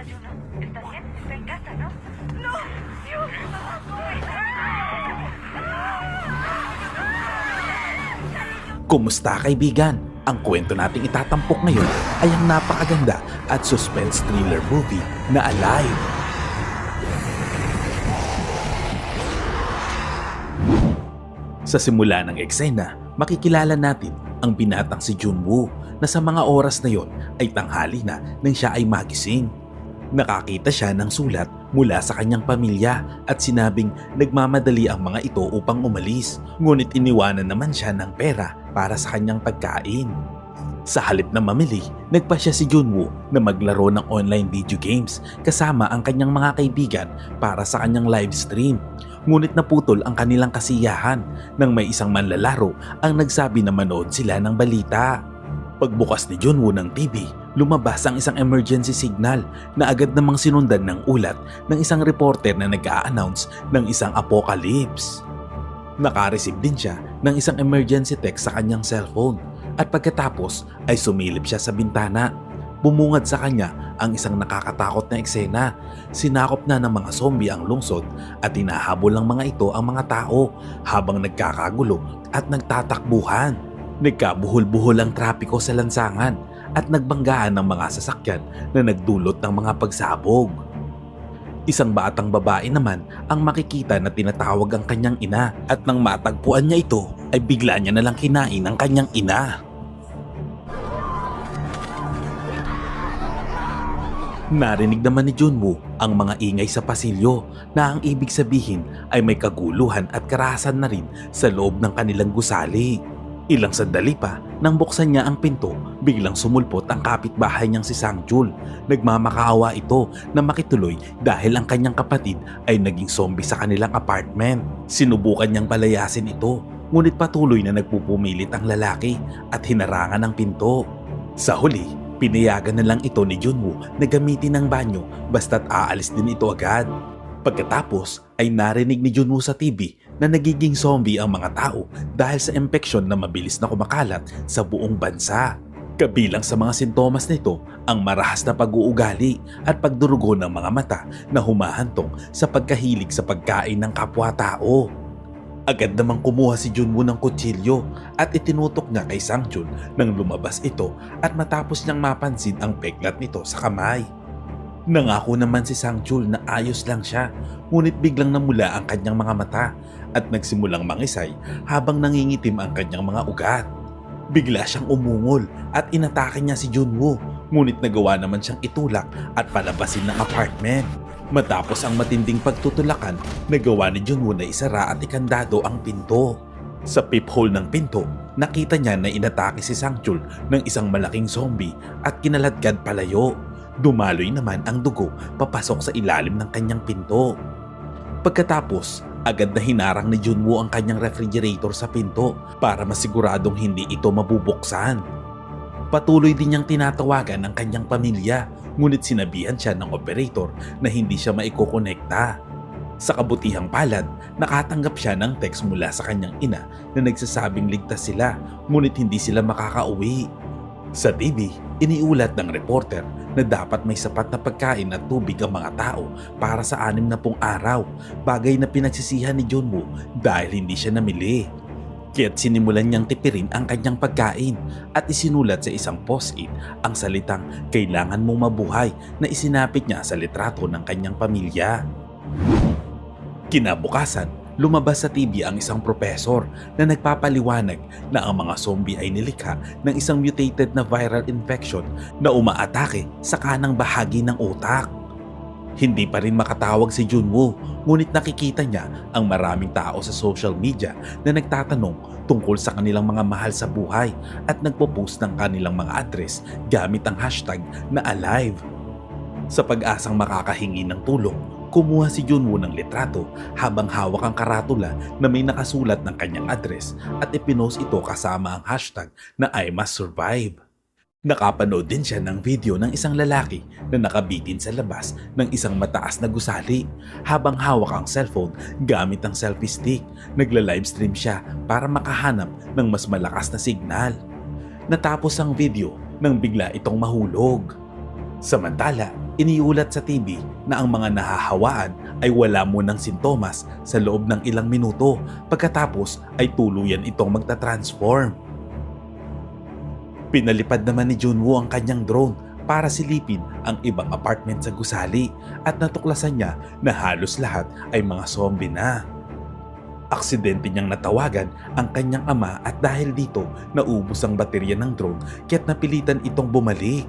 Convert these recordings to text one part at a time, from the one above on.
pasa, Juno? ¿Está bien? Está ¿no? Kumusta kaibigan? Ang kwento nating itatampok ngayon ay ang napakaganda at suspense thriller movie na Alive. Sa simula ng eksena, makikilala natin ang binatang si Junwoo na sa mga oras na yon ay tanghali na nang siya ay magising. Nakakita siya ng sulat mula sa kanyang pamilya at sinabing nagmamadali ang mga ito upang umalis ngunit iniwanan naman siya ng pera para sa kanyang pagkain. Sa halip na mamili, nagpa siya si Junwoo na maglaro ng online video games kasama ang kanyang mga kaibigan para sa kanyang live stream. Ngunit naputol ang kanilang kasiyahan nang may isang manlalaro ang nagsabi na manood sila ng balita. Pagbukas ni Junwoo ng TV, lumabas ang isang emergency signal na agad namang sinundan ng ulat ng isang reporter na nag-a-announce ng isang apocalypse. Nakareceive din siya ng isang emergency text sa kanyang cellphone at pagkatapos ay sumilip siya sa bintana. Bumungad sa kanya ang isang nakakatakot na eksena. Sinakop na ng mga zombie ang lungsod at hinahabol ng mga ito ang mga tao habang nagkakagulo at nagtatakbuhan. Nagkabuhol-buhol ang trapiko sa lansangan at nagbanggaan ng mga sasakyan na nagdulot ng mga pagsabog. Isang batang babae naman ang makikita na tinatawag ang kanyang ina at nang matagpuan niya ito ay bigla niya nalang kinain ang kanyang ina. Narinig naman ni Junwoo ang mga ingay sa pasilyo na ang ibig sabihin ay may kaguluhan at karahasan na rin sa loob ng kanilang gusali. Ilang sandali pa nang buksan niya ang pinto, biglang sumulpot ang kapitbahay niyang si Sangjul. Nagmamakaawa ito na makituloy dahil ang kanyang kapatid ay naging zombie sa kanilang apartment. Sinubukan niyang palayasin ito, ngunit patuloy na nagpupumilit ang lalaki at hinarangan ang pinto. Sa huli, pinayagan na lang ito ni Junwoo na gamitin ang banyo basta't aalis din ito agad. Pagkatapos ay narinig ni Junwoo sa TV na nagiging zombie ang mga tao dahil sa impeksyon na mabilis na kumakalat sa buong bansa. Kabilang sa mga sintomas nito ang marahas na pag-uugali at pagdurugo ng mga mata na humahantong sa pagkahilig sa pagkain ng kapwa-tao. Agad namang kumuha si Junwoo ng kutsilyo at itinutok niya kay Sangjun nang lumabas ito at matapos niyang mapansin ang peklat nito sa kamay. Nangako naman si Sangjul na ayos lang siya ngunit biglang namula ang kanyang mga mata at nagsimulang mangisay habang nangingitim ang kanyang mga ugat. Bigla siyang umungol at inatake niya si Junwoo ngunit nagawa naman siyang itulak at palabasin ng apartment. Matapos ang matinding pagtutulakan, nagawa ni Junwoo na isara at ikandado ang pinto. Sa peephole ng pinto, nakita niya na inatake si Sangchul ng isang malaking zombie at kinaladkad palayo. Dumaloy naman ang dugo papasok sa ilalim ng kanyang pinto. Pagkatapos, agad na hinarang ni Junwoo ang kanyang refrigerator sa pinto para masiguradong hindi ito mabubuksan. Patuloy din niyang tinatawagan ang kanyang pamilya ngunit sinabihan siya ng operator na hindi siya maikokonekta. Sa kabutihang palad, nakatanggap siya ng text mula sa kanyang ina na nagsasabing ligtas sila ngunit hindi sila makakauwi. Sa TV, iniulat ng reporter na dapat may sapat na pagkain at tubig ang mga tao para sa anim na pong araw, bagay na pinagsisihan ni Junwoo dahil hindi siya namili. Kaya't sinimulan niyang tipirin ang kanyang pagkain at isinulat sa isang post-it ang salitang kailangan mong mabuhay na isinapit niya sa litrato ng kanyang pamilya. Kinabukasan, lumabas sa TV ang isang profesor na nagpapaliwanag na ang mga zombie ay nilikha ng isang mutated na viral infection na umaatake sa kanang bahagi ng utak. Hindi pa rin makatawag si Junwoo ngunit nakikita niya ang maraming tao sa social media na nagtatanong tungkol sa kanilang mga mahal sa buhay at nagpo-post ng kanilang mga address gamit ang hashtag na alive. Sa pag-asang makakahingi ng tulong, kumuha si Junwoo ng litrato habang hawak ang karatula na may nakasulat ng kanyang address at ipinost ito kasama ang hashtag na I must survive. Nakapanood din siya ng video ng isang lalaki na nakabitin sa labas ng isang mataas na gusali habang hawak ang cellphone gamit ang selfie stick. Nagla-livestream siya para makahanap ng mas malakas na signal. Natapos ang video nang bigla itong mahulog. Samantala, iniulat sa TV na ang mga nahahawaan ay wala munang sintomas sa loob ng ilang minuto pagkatapos ay tuluyan itong magta-transform. Pinalipad naman ni Junwoo ang kanyang drone para silipin ang ibang apartment sa gusali at natuklasan niya na halos lahat ay mga zombie na. Aksidente niyang natawagan ang kanyang ama at dahil dito naubos ang baterya ng drone kaya't napilitan itong bumalik.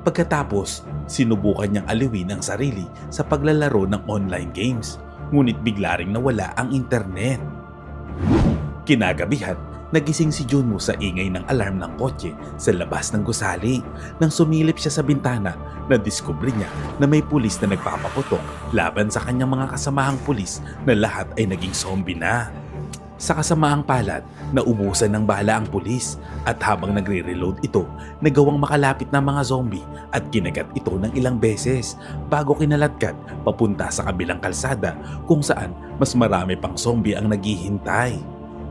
Pagkatapos, sinubukan niyang aliwin ang sarili sa paglalaro ng online games, ngunit bigla ring nawala ang internet. Kinagabihan, nagising si Junwoo sa ingay ng alarm ng kotse sa labas ng gusali. Nang sumilip siya sa bintana, nadiskubre niya na may pulis na nagpapaputok laban sa kanyang mga kasamahang pulis na lahat ay naging zombie na. Sa kasamaang palad, naubusan ng bala ang pulis at habang nagre-reload ito, nagawang makalapit na mga zombie at kinagat ito ng ilang beses bago kinaladkad papunta sa kabilang kalsada kung saan mas marami pang zombie ang naghihintay.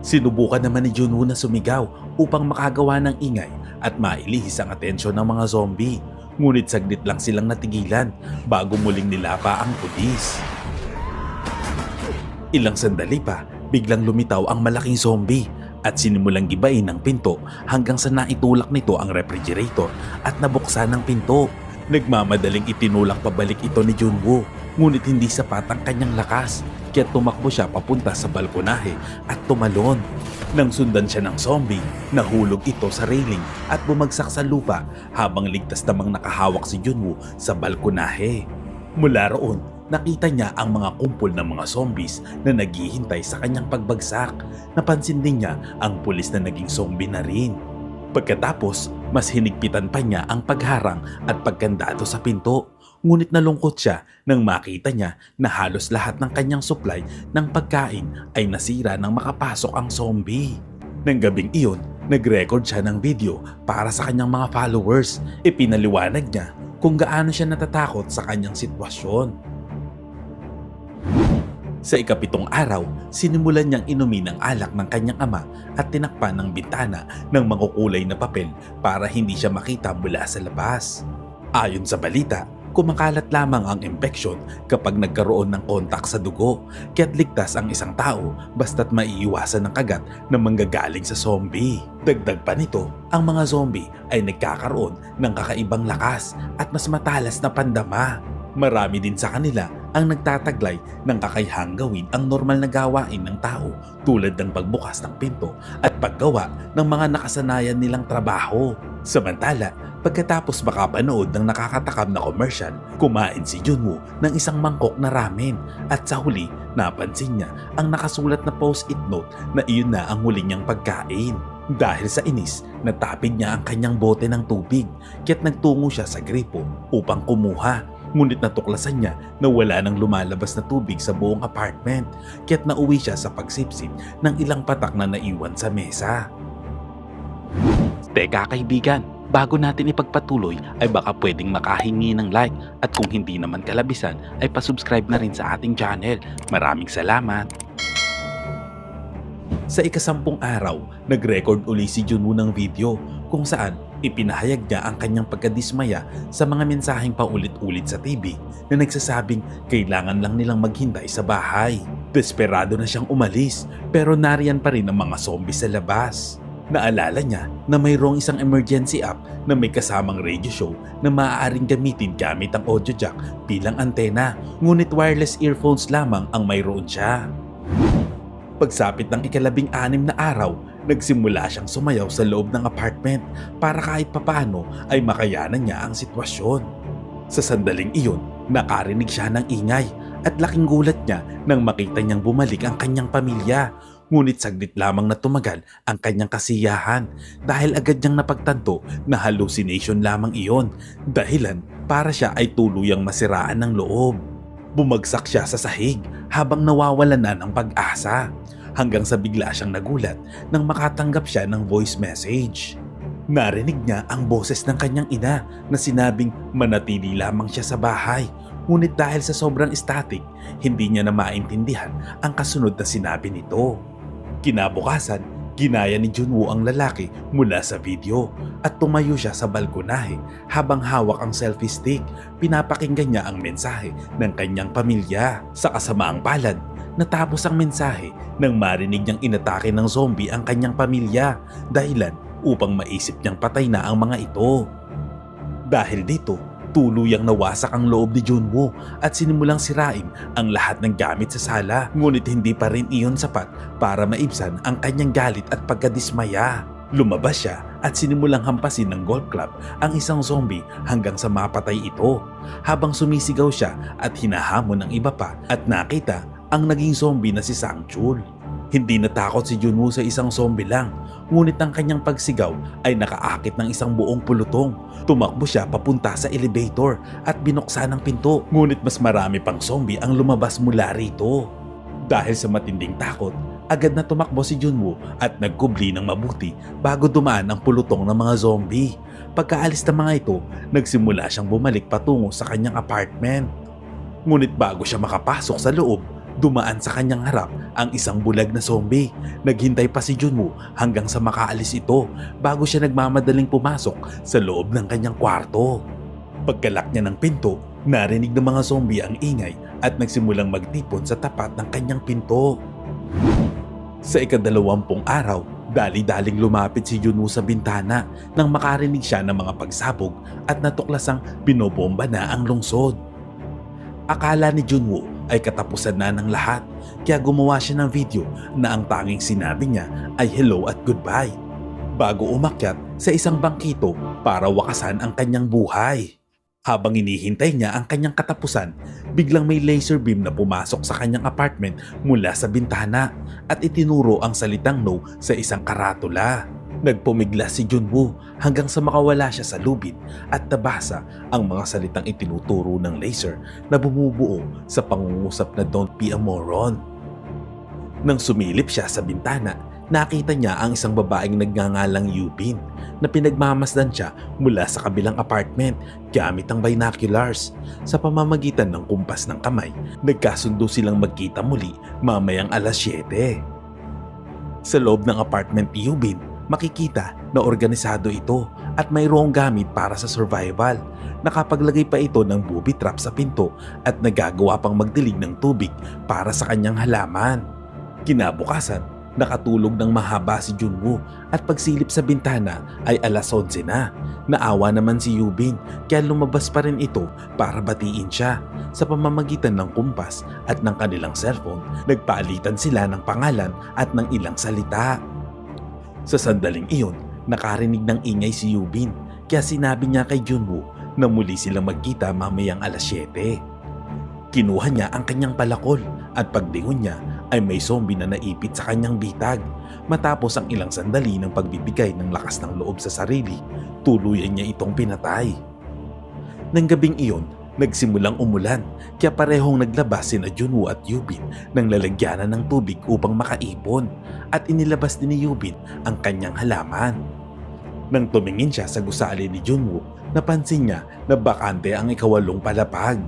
Sinubukan naman ni Junwoo na sumigaw upang makagawa ng ingay at mailihis ang atensyon ng mga zombie. Ngunit saglit lang silang natigilan bago muling nilapa ang pulis. Ilang sandali pa, biglang lumitaw ang malaking zombie at sinimulang gibain ng pinto hanggang sa naitulak nito ang refrigerator at nabuksan ng pinto. Nagmamadaling itinulak pabalik ito ni Junwoo ngunit hindi sapat ang kanyang lakas kaya tumakbo siya papunta sa balkonahe at tumalon. Nang sundan siya ng zombie, nahulog ito sa railing at bumagsak sa lupa habang ligtas namang nakahawak si Junwoo sa balkonahe. Mula roon, nakita niya ang mga kumpol ng mga zombies na naghihintay sa kanyang pagbagsak. Napansin din niya ang pulis na naging zombie na rin. Pagkatapos, mas hinigpitan pa niya ang pagharang at pagkandado sa pinto. Ngunit nalungkot siya nang makita niya na halos lahat ng kanyang supply ng pagkain ay nasira nang makapasok ang zombie. Nang gabing iyon, nag-record siya ng video para sa kanyang mga followers. Ipinaliwanag niya kung gaano siya natatakot sa kanyang sitwasyon. Sa ikapitong araw, sinimulan niyang inumin ang alak ng kanyang ama at tinakpan ng bintana ng makukulay na papel para hindi siya makita mula sa labas. Ayon sa balita, kumakalat lamang ang impeksyon kapag nagkaroon ng kontak sa dugo, kaya't ligtas ang isang tao basta't maiiwasan ng kagat na manggagaling sa zombie. Dagdag pa nito, ang mga zombie ay nagkakaroon ng kakaibang lakas at mas matalas na pandama. Marami din sa kanila ang nagtataglay ng kakayahang gawin ang normal na gawain ng tao tulad ng pagbukas ng pinto at paggawa ng mga nakasanayan nilang trabaho. Samantala, pagkatapos makapanood ng nakakatakam na commercial, kumain si Junwoo ng isang mangkok na ramen at sa huli napansin niya ang nakasulat na post-it note na iyon na ang huli niyang pagkain. Dahil sa inis, natapid niya ang kanyang bote ng tubig kaya't nagtungo siya sa gripo upang kumuha Ngunit natuklasan niya na wala nang lumalabas na tubig sa buong apartment kaya't nauwi siya sa pagsipsip ng ilang patak na naiwan sa mesa. Teka kaibigan, bago natin ipagpatuloy ay baka pwedeng makahingi ng like at kung hindi naman kalabisan ay pasubscribe na rin sa ating channel. Maraming salamat! Sa ikasampung araw, nag-record uli si Junwoo ng video kung saan ipinahayag niya ang kanyang pagkadismaya sa mga mensaheng paulit-ulit sa TV na nagsasabing kailangan lang nilang maghintay sa bahay. Desperado na siyang umalis pero nariyan pa rin ang mga zombie sa labas. Naalala niya na mayroong isang emergency app na may kasamang radio show na maaaring gamitin gamit ang audio jack bilang antena ngunit wireless earphones lamang ang mayroon siya. Pagsapit ng ikalabing anim na araw, nagsimula siyang sumayaw sa loob ng apartment para kahit papano ay makayanan niya ang sitwasyon. Sa sandaling iyon, nakarinig siya ng ingay at laking gulat niya nang makita niyang bumalik ang kanyang pamilya. Ngunit saglit lamang na tumagal ang kanyang kasiyahan dahil agad niyang napagtanto na hallucination lamang iyon dahilan para siya ay tuluyang masiraan ng loob. Bumagsak siya sa sahig habang nawawalan na ng pag-asa hanggang sa bigla siyang nagulat nang makatanggap siya ng voice message. Narinig niya ang boses ng kanyang ina na sinabing manatili lamang siya sa bahay ngunit dahil sa sobrang static, hindi niya na maintindihan ang kasunod na sinabi nito. Kinabukasan, Ginaya ni Junwoo ang lalaki mula sa video at tumayo siya sa balkonahe habang hawak ang selfie stick. Pinapakinggan niya ang mensahe ng kanyang pamilya. Sa kasamaang palad, natapos ang mensahe nang marinig niyang inatake ng zombie ang kanyang pamilya dahilan upang maisip niyang patay na ang mga ito. Dahil dito, tuluyang nawasak ang loob ni Junwoo at sinimulang sirain ang lahat ng gamit sa sala. Ngunit hindi pa rin iyon sapat para maibsan ang kanyang galit at pagkadismaya. Lumabas siya at sinimulang hampasin ng golf club ang isang zombie hanggang sa mapatay ito. Habang sumisigaw siya at hinahamon ng iba pa at nakita ang naging zombie na si Sangchul. Hindi natakot si Junwoo sa isang zombie lang, ngunit ang kanyang pagsigaw ay nakaakit ng isang buong pulutong. Tumakbo siya papunta sa elevator at binuksan ang pinto, ngunit mas marami pang zombie ang lumabas mula rito. Dahil sa matinding takot, agad na tumakbo si Junwoo at nagkubli ng mabuti bago dumaan ang pulutong ng mga zombie. Pagkaalis ng mga ito, nagsimula siyang bumalik patungo sa kanyang apartment. Ngunit bago siya makapasok sa loob, dumaan sa kanyang harap ang isang bulag na zombie. Naghintay pa si Junwoo hanggang sa makaalis ito bago siya nagmamadaling pumasok sa loob ng kanyang kwarto. Pagkalak niya ng pinto, narinig ng mga zombie ang ingay at nagsimulang magtipon sa tapat ng kanyang pinto. Sa ikadalawampung araw, dali-daling lumapit si Junwoo sa bintana nang makarinig siya ng mga pagsabog at natuklasang binobomba na ang lungsod. Akala ni Junwoo ay katapusan na ng lahat kaya gumawa siya ng video na ang tanging sinabi niya ay hello at goodbye bago umakyat sa isang bangkito para wakasan ang kanyang buhay. Habang inihintay niya ang kanyang katapusan, biglang may laser beam na pumasok sa kanyang apartment mula sa bintana at itinuro ang salitang no sa isang karatula. Nagpumigla si Junwoo hanggang sa makawala siya sa lubid at nabasa ang mga salitang itinuturo ng laser na bumubuo sa pangungusap na don't be a moron. Nang sumilip siya sa bintana, nakita niya ang isang babaeng nagngangalang Yubin na pinagmamasdan siya mula sa kabilang apartment gamit ang binoculars. Sa pamamagitan ng kumpas ng kamay, nagkasundo silang magkita muli mamayang alas 7. Sa loob ng apartment ni Yubin, makikita na organisado ito at mayroong gamit para sa survival. Nakapaglagay pa ito ng booby trap sa pinto at nagagawa pang magdilig ng tubig para sa kanyang halaman. Kinabukasan, nakatulog ng mahaba si Junwoo at pagsilip sa bintana ay alas 11 na. Naawa naman si Yubin kaya lumabas pa rin ito para batiin siya. Sa pamamagitan ng kumpas at ng kanilang cellphone, nagpaalitan sila ng pangalan at ng ilang salita. Sa sandaling iyon, nakarinig ng ingay si Yubin kaya sinabi niya kay Junwoo na muli silang magkita mamayang alas 7. Kinuha niya ang kanyang palakol at paglingon niya ay may zombie na naipit sa kanyang bitag. Matapos ang ilang sandali ng pagbibigay ng lakas ng loob sa sarili, tuluyan niya itong pinatay. Nang gabing iyon, nagsimulang umulan kaya parehong naglabas sina Junwoo at Yubin ng lalagyanan ng tubig upang makaipon at inilabas din ni Yubin ang kanyang halaman. Nang tumingin siya sa gusali ni Junwoo, napansin niya na bakante ang ikawalong palapag.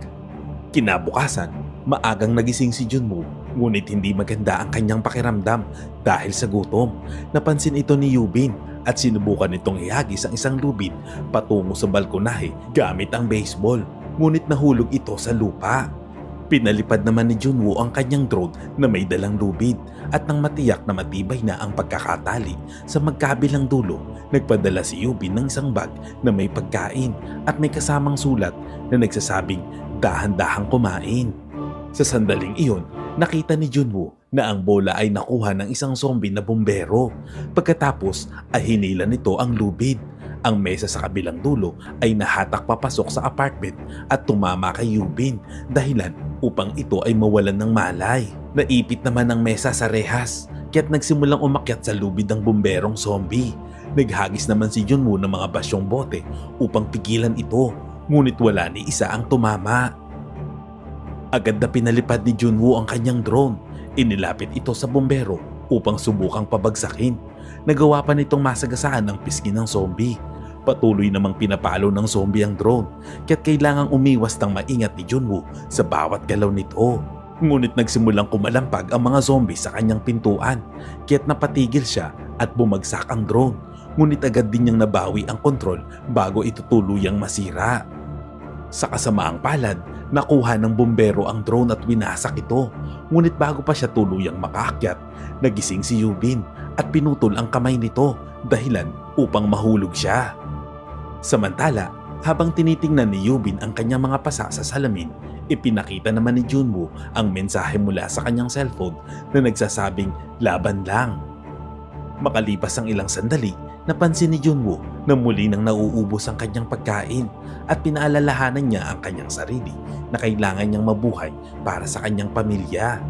Kinabukasan, maagang nagising si Junwoo ngunit hindi maganda ang kanyang pakiramdam dahil sa gutom. Napansin ito ni Yubin at sinubukan nitong ihagis ang isang lubid patungo sa balkonahe gamit ang baseball ngunit nahulog ito sa lupa. Pinalipad naman ni Junwoo ang kanyang drone na may dalang lubid at nang matiyak na matibay na ang pagkakatali sa magkabilang dulo, nagpadala si Yubin ng isang bag na may pagkain at may kasamang sulat na nagsasabing dahan-dahang kumain. Sa sandaling iyon, nakita ni Junwoo na ang bola ay nakuha ng isang zombie na bumbero. Pagkatapos ay hinila nito ang lubid. Ang mesa sa kabilang dulo ay nahatak papasok sa apartment at tumama kay Yubin dahilan upang ito ay mawalan ng malay. Naipit naman ang mesa sa rehas kaya't nagsimulang umakyat sa lubid ng bumberong zombie. Naghagis naman si Junwoo ng mga basyong bote upang pigilan ito ngunit wala ni isa ang tumama. Agad na pinalipad ni Junwoo ang kanyang drone. Inilapit ito sa bombero upang subukang pabagsakin. Nagawa pa nitong masagasaan ang pisngi ng zombie. Patuloy namang pinapalo ng zombie ang drone kaya't kailangang umiwas ng maingat ni Junwoo sa bawat galaw nito. Ngunit nagsimulang kumalampag ang mga zombie sa kanyang pintuan, kaya't napatigil siya at bumagsak ang drone. Ngunit agad din niyang nabawi ang kontrol bago ito tuluyang masira. Sa kasamaang palad, nakuha ng bumbero ang drone at winasak ito. Ngunit bago pa siya tuluyang makaakyat, nagising si Yubin at pinutol ang kamay nito dahilan upang mahulog siya. Samantala, habang tinitingnan ni Yubin ang kanyang mga pasa sa salamin, ipinakita naman ni Junwoo ang mensahe mula sa kanyang cellphone na nagsasabing laban lang. Makalipas ang ilang sandali, napansin ni Junwoo na muli nang nauubos ang kanyang pagkain at pinaalalahanan niya ang kanyang sarili na kailangan niyang mabuhay para sa kanyang pamilya.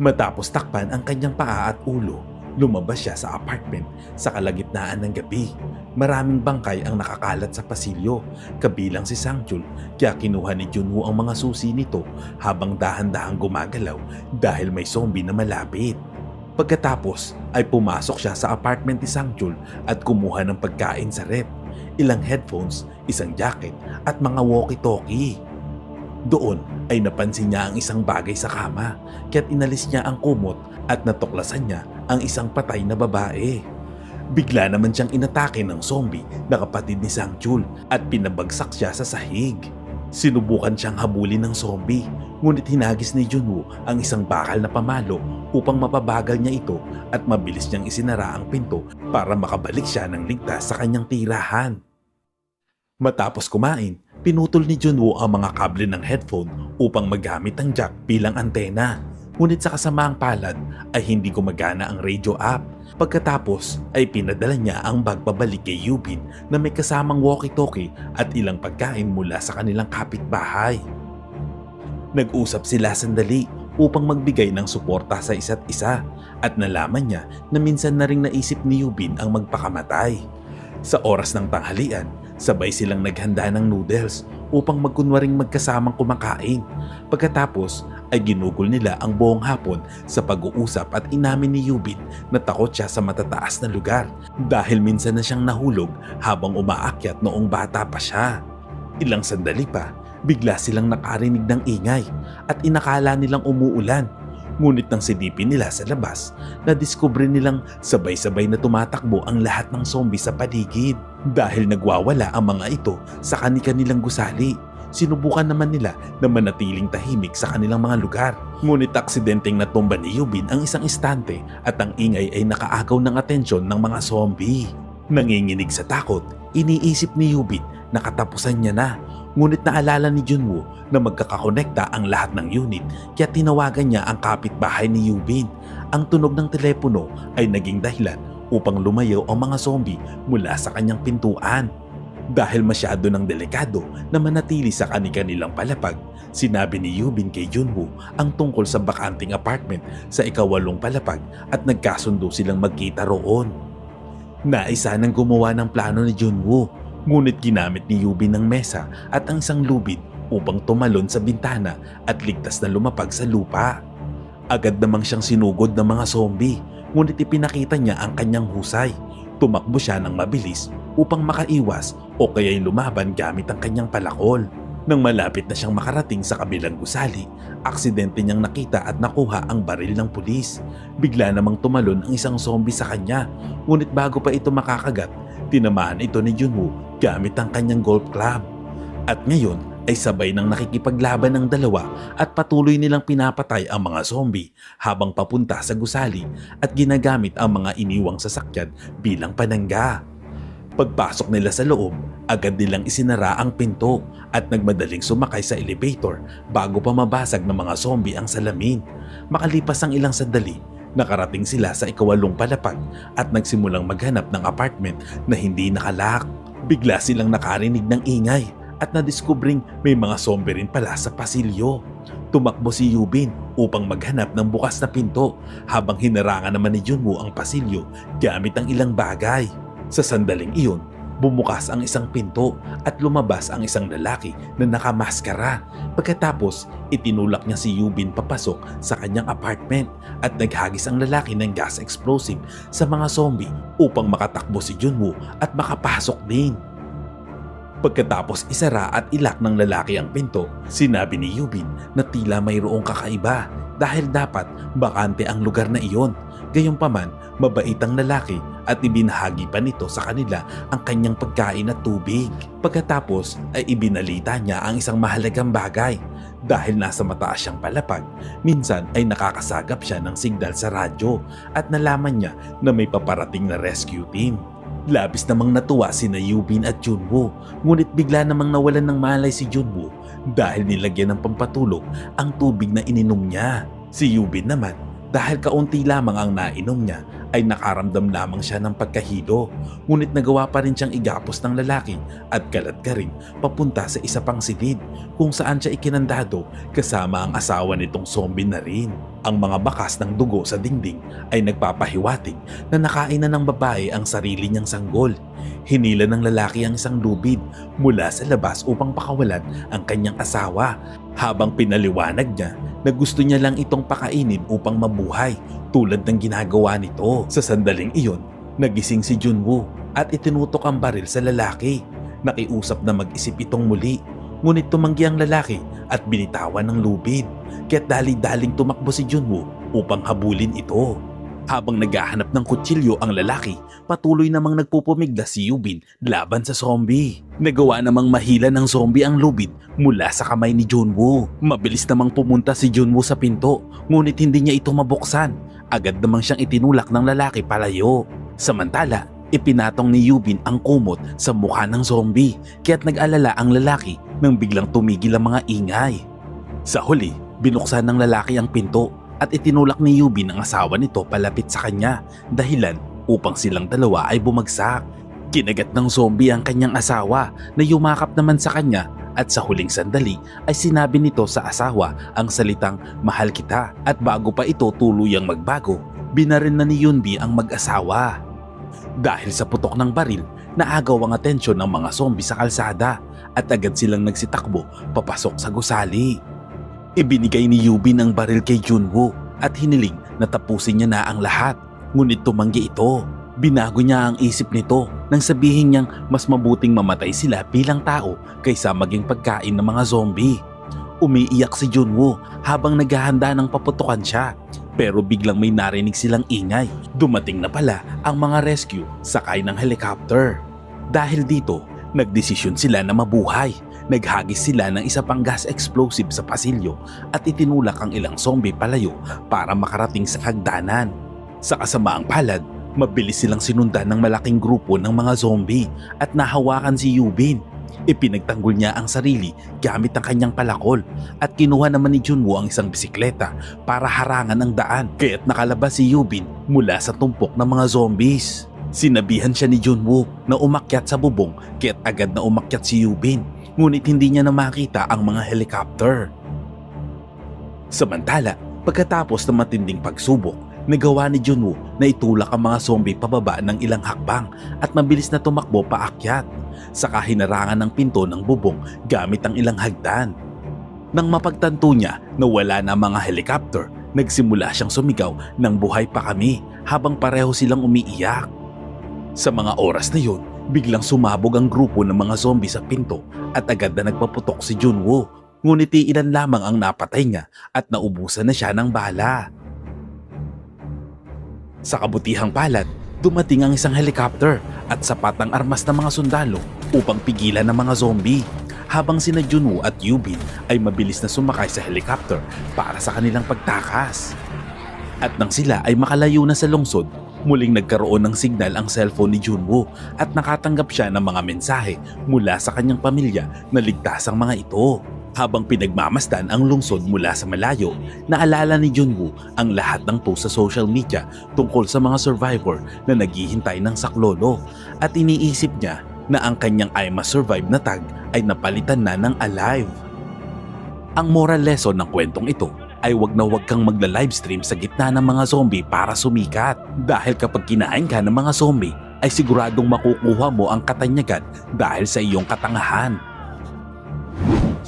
Matapos takpan ang kanyang paa at ulo, lumabas siya sa apartment sa kalagitnaan ng gabi. Maraming bangkay ang nakakalat sa pasilyo, kabilang si Sangchul, kaya kinuha ni Junwoo ang mga susi nito habang dahan-dahang gumagalaw dahil may zombie na malapit. Pagkatapos ay pumasok siya sa apartment ni Sangchul at kumuha ng pagkain sa rep, ilang headphones, isang jacket at mga walkie-talkie. Doon ay napansin niya ang isang bagay sa kama kaya't inalis niya ang kumot at natuklasan niya ang isang patay na babae. Bigla naman siyang inatake ng zombie na kapatid ni Sangchul at pinabagsak siya sa sahig. Sinubukan siyang habulin ng zombie ngunit hinagis ni Junwoo ang isang bakal na pamalo upang mapabagal niya ito at mabilis niyang isinara ang pinto para makabalik siya ng ligtas sa kanyang tirahan. Matapos kumain, pinutol ni Junwoo ang mga kable ng headphone upang magamit ang jack bilang antena. Ngunit sa kasamaang palad ay hindi gumagana ang radio app. Pagkatapos ay pinadala niya ang bag pabalik kay Yubin na may kasamang walkie-talkie at ilang pagkain mula sa kanilang kapitbahay. Nag-usap sila sandali upang magbigay ng suporta sa isa't isa at nalaman niya na minsan na rin naisip ni Yubin ang magpakamatay. Sa oras ng tanghalian, sabay silang naghanda ng noodles upang magkunwaring magkasamang kumakain. Pagkatapos ay ginugol nila ang buong hapon sa pag-uusap at inamin ni Yubin na takot siya sa matataas na lugar dahil minsan na siyang nahulog habang umaakyat noong bata pa siya. Ilang sandali pa, bigla silang nakarinig ng ingay at inakala nilang umuulan. Ngunit nang silipin nila sa labas, nadiskubre nilang sabay-sabay na tumatakbo ang lahat ng zombie sa paligid dahil nagwawala ang mga ito sa kani-kanilang gusali. Sinubukan naman nila na manatiling tahimik sa kanilang mga lugar. Ngunit aksidenteng natumba ni Yubin ang isang istante at ang ingay ay nakaagaw ng atensyon ng mga zombie. Nanginginig sa takot, iniisip ni Yubin na katapusan niya na. Ngunit naalala ni Junwoo na magkakakonekta ang lahat ng unit kaya tinawagan niya ang kapitbahay ni Yubin. Ang tunog ng telepono ay naging dahilan upang lumayo ang mga zombie mula sa kanyang pintuan. Dahil masyado ng delikado na manatili sa kani-kanilang palapag, sinabi ni Yubin kay Junwoo ang tungkol sa bakanting apartment sa ikawalong palapag at nagkasundo silang magkita roon. Naisa nang gumawa ng plano ni Junwoo, ngunit ginamit ni Yubin ng mesa at ang isang lubid upang tumalon sa bintana at ligtas na lumapag sa lupa. Agad namang siyang sinugod ng mga zombie, ngunit ipinakita niya ang kanyang husay. Tumakbo siya ng mabilis upang makaiwas o kaya'y lumaban gamit ang kanyang palakol. Nang malapit na siyang makarating sa kabilang gusali, aksidente niyang nakita at nakuha ang baril ng pulis. Bigla namang tumalon ang isang zombie sa kanya, ngunit bago pa ito makakagat, tinamaan ito ni Junwoo gamit ang kanyang golf club. At ngayon ay sabay nang nakikipaglaban ng dalawa at patuloy nilang pinapatay ang mga zombie habang papunta sa gusali at ginagamit ang mga iniwang sasakyan bilang panangga. Pagpasok nila sa loob, agad nilang isinara ang pinto at nagmadaling sumakay sa elevator bago pa mabasag ng mga zombie ang salamin. Makalipas ang ilang sandali, nakarating sila sa ikawalong palapag at nagsimulang maghanap ng apartment na hindi nakalak. Bigla silang nakarinig ng ingay at nadiskubring may mga zombie rin pala sa pasilyo. Tumakbo si Yubin upang maghanap ng bukas na pinto habang hinarangan naman ni Junwoo ang pasilyo gamit ang ilang bagay. Sa sandaling iyon, bumukas ang isang pinto at lumabas ang isang lalaki na nakamaskara. Pagkatapos, itinulak niya si Yubin papasok sa kanyang apartment at naghagis ang lalaki ng gas explosive sa mga zombie upang makatakbo si Junwoo at makapasok din. Pagkatapos isara at ilak ng lalaki ang pinto, sinabi ni Yubin na tila mayroong kakaiba dahil dapat bakante ang lugar na iyon. Gayunpaman, mabait ang lalaki at ibinahagi pa nito sa kanila ang kanyang pagkain at tubig. Pagkatapos ay ibinalita niya ang isang mahalagang bagay. Dahil nasa mataas siyang palapag, minsan ay nakakasagap siya ng signal sa radyo at nalaman niya na may paparating na rescue team. Labis namang natuwa si na Yubin at Junwoo, ngunit bigla namang nawalan ng malay si Junwoo dahil nilagyan ng pampatulog ang tubig na ininom niya. Si Yubin naman, dahil kaunti lamang ang nainom niya, ay nakaramdam lamang siya ng pagkahilo. Ngunit nagawa pa rin siyang igapos ng lalaki at kalat ka rin papunta sa isa pang silid kung saan siya ikinandado kasama ang asawa nitong zombie na rin. Ang mga bakas ng dugo sa dingding ay nagpapahiwatig na nakain na ng babae ang sarili niyang sanggol. Hinila ng lalaki ang isang lubid mula sa labas upang pakawalan ang kanyang asawa habang pinaliwanag niya na gusto niya lang itong pakainin upang mabuhay tulad ng ginagawa nito. Sa sandaling iyon, nagising si Junwoo at itinutok ang baril sa lalaki. Nakiusap na mag-isip itong muli ngunit tumanggi ang lalaki at binitawan ng lubid kaya't dali-daling tumakbo si Junwoo upang habulin ito. Habang naghahanap ng kutsilyo ang lalaki, patuloy namang nagpupumigla si Yubin laban sa zombie. Nagawa namang mahila ng zombie ang lubid mula sa kamay ni Junwoo. Mabilis namang pumunta si Junwoo sa pinto, ngunit hindi niya ito mabuksan. Agad namang siyang itinulak ng lalaki palayo. Samantala, ipinatong ni Yubin ang kumot sa mukha ng zombie kaya't nag-alala ang lalaki nang biglang tumigil ang mga ingay. Sa huli, binuksan ng lalaki ang pinto at itinulak ni Yubin ang asawa nito palapit sa kanya dahilan upang silang dalawa ay bumagsak. Kinagat ng zombie ang kanyang asawa na yumakap naman sa kanya at sa huling sandali ay sinabi nito sa asawa ang salitang mahal kita at bago pa ito tuluyang magbago, binarin na ni Yunbi ang mag-asawa. Dahil sa putok ng baril, naagaw ang atensyon ng mga zombie sa kalsada at agad silang nagsitakbo papasok sa gusali. Ibinigay ni Yubin ang baril kay Junwoo at hiniling na tapusin niya na ang lahat. Ngunit tumanggi ito. Binago niya ang isip nito nang sabihin niyang mas mabuting mamatay sila bilang tao kaysa maging pagkain ng mga zombie. Umiiyak si Junwoo habang naghahanda ng paputukan siya pero biglang may narinig silang ingay. Dumating na pala ang mga rescue sakay ng helicopter. Dahil dito, nagdesisyon sila na mabuhay naghagis sila ng isa pang gas explosive sa pasilyo at itinulak ang ilang zombie palayo para makarating sa hagdanan. Sa kasamaang palad, mabilis silang sinundan ng malaking grupo ng mga zombie at nahawakan si Yubin. Ipinagtanggol niya ang sarili gamit ang kanyang palakol at kinuha naman ni Junwoo ang isang bisikleta para harangan ang daan kaya't nakalabas si Yubin mula sa tumpok ng mga zombies. Sinabihan siya ni Junwoo na umakyat sa bubong kaya't agad na umakyat si Yubin ngunit hindi niya na makita ang mga helicopter. Samantala, pagkatapos ng matinding pagsubok, nagawa ni Junwoo na itulak ang mga zombie pababa ng ilang hakbang at mabilis na tumakbo paakyat. Saka hinarangan ng pinto ng bubong gamit ang ilang hagdan. Nang mapagtanto niya na wala na mga helicopter, nagsimula siyang sumigaw ng buhay pa kami habang pareho silang umiiyak. Sa mga oras na yun, biglang sumabog ang grupo ng mga zombie sa pinto at agad na nagpaputok si Junwoo. Ngunit ilan lamang ang napatay niya at naubusan na siya ng bala. Sa kabutihang palad, dumating ang isang helicopter at sapat ang armas ng mga sundalo upang pigilan ang mga zombie habang sina Junwoo at Yubin ay mabilis na sumakay sa helicopter para sa kanilang pagtakas. At nang sila ay makalayo na sa lungsod, muling nagkaroon ng signal ang cellphone ni Junwoo at nakatanggap siya ng mga mensahe mula sa kanyang pamilya na ligtas ang mga ito. Habang pinagmamasdan ang lungsod mula sa malayo, naalala ni Junwoo ang lahat ng post sa social media tungkol sa mga survivor na naghihintay ng saklolo at iniisip niya na ang kanyang I must survive na tag ay napalitan na ng alive. Ang moral lesson ng kwentong ito ay wag na wag kang magla-livestream sa gitna ng mga zombie para sumikat. Dahil kapag kinain ka ng mga zombie, ay siguradong makukuha mo ang katanyagan dahil sa iyong katangahan.